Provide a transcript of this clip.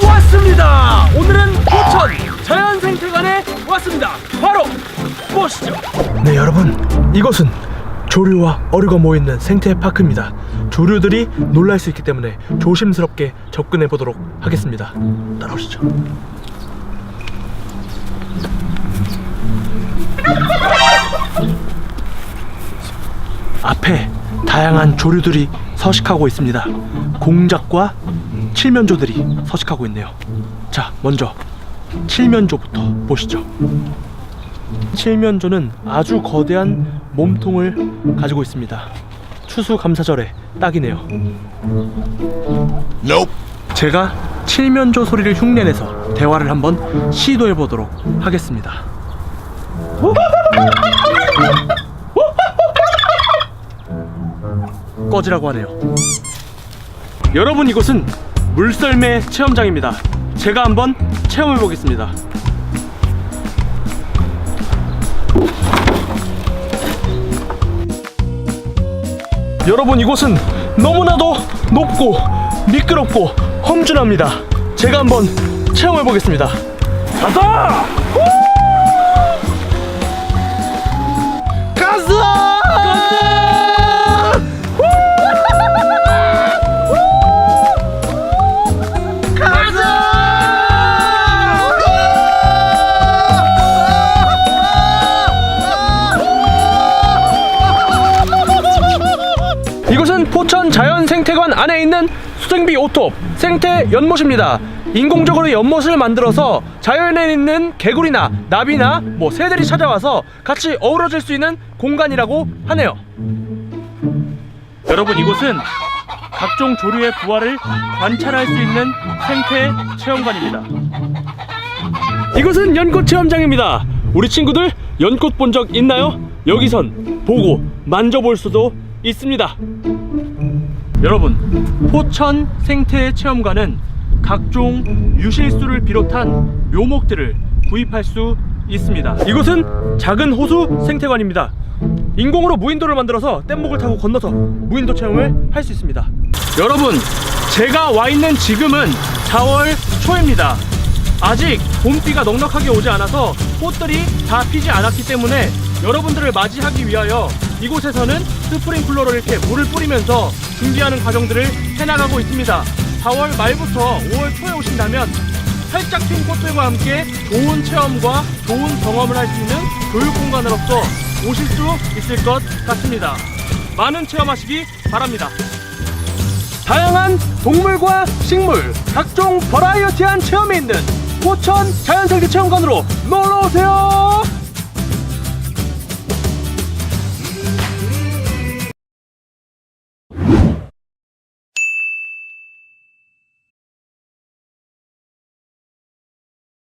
반갑습니다. 오늘은 포천 자연생태관에 왔습니다. 바로 보시죠. 네 여러분 이곳은 조류와 어류가 모여있는 생태 파크입니다. 조류들이 놀랄 수 있기 때문에 조심스럽게 접근해 보도록 하겠습니다. 따라오시죠. 앞에 다양한 조류들이 서식하고 있습니다. 공작과 칠면조들이 서식하고 있네요. 자, 먼저 칠면조부터 보시죠. 칠면조는 아주 거대한 몸통을 가지고 있습니다. 추수감사절에 딱이네요. 제가 칠면조 소리를 흉내내서 대화를 한번 시도해 보도록 하겠습니다. 꺼지라고 하네요. 여러분 이곳은 물썰매 체험장입니다. 제가 한번 체험해 보겠습니다. 여러분 이곳은 너무나도 높고 미끄럽고 험준합니다. 제가 한번 체험해 보겠습니다. 가자! 가 포천 자연생태관 안에 있는 수생비 오톱 생태 연못입니다. 인공적으로 연못을 만들어서 자연에 있는 개구리나 나비나 뭐 새들이 찾아와서 같이 어우러질 수 있는 공간이라고 하네요. 여러분 이곳은 각종 조류의 부활을 관찰할 수 있는 생태 체험관입니다. 이곳은 연꽃 체험장입니다. 우리 친구들 연꽃 본 적 있나요? 여기선 보고 만져볼 수도 있습니다. 여러분, 포천 생태 체험관은 각종 유실수를 비롯한 묘목들을 구입할 수 있습니다. 이곳은 작은 호수 생태관입니다. 인공으로 무인도를 만들어서 뗏목을 타고 건너서 무인도 체험을 할 수 있습니다. 여러분, 제가 와 있는 지금은 4월 초입니다. 아직 봄비가 넉넉하게 오지 않아서 꽃들이 다 피지 않았기 때문에 여러분들을 맞이하기 위하여 이곳에서는 스프링클러로 이렇게 물을 뿌리면서 준비하는 과정들을 해나가고 있습니다. 4월 말부터 5월 초에 오신다면 활짝 핀 꽃들과 함께 좋은 체험과 좋은 경험을 할 수 있는 교육 공간으로서 오실 수 있을 것 같습니다. 많은 체험하시기 바랍니다. 다양한 동물과 식물, 각종 버라이어티한 체험이 있는 포천 자연생태 체험관으로 놀러 오세요.